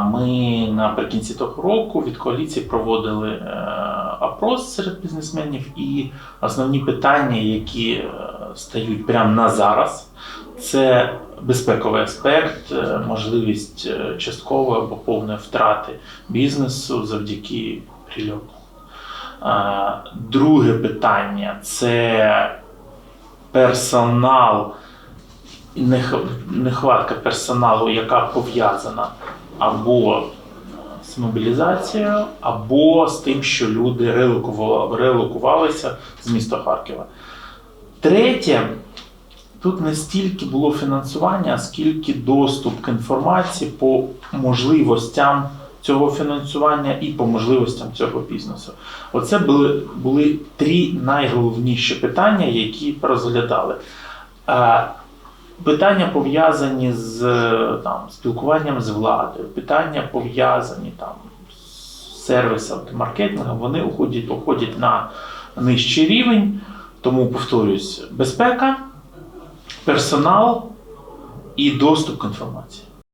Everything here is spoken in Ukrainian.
Ми наприкінці того року від коаліції проводили е, опрос серед бізнесменів, і основні питання, які е, стають прямо на зараз, це безпековий аспект, е, можливість часткової або повної втрати бізнесу завдяки прильоту. Друге питання це персонал, нехватка персоналу, яка пов'язана або з мобілізацією, або з тим, що люди релокувалися з міста Харкова. Третє, тут не стільки було фінансування, скільки доступ к інформації по можливостям цього фінансування і по можливостям цього бізнесу. Оце були, були три найголовніші питання, які розглядали. Питання пов'язані з е, там, спілкуванням з владою, питання пов'язані там, з сервісом маркетингом, вони уходять, уходять на нижчий рівень. Тому повторюсь, безпека, персонал і доступ к інформації.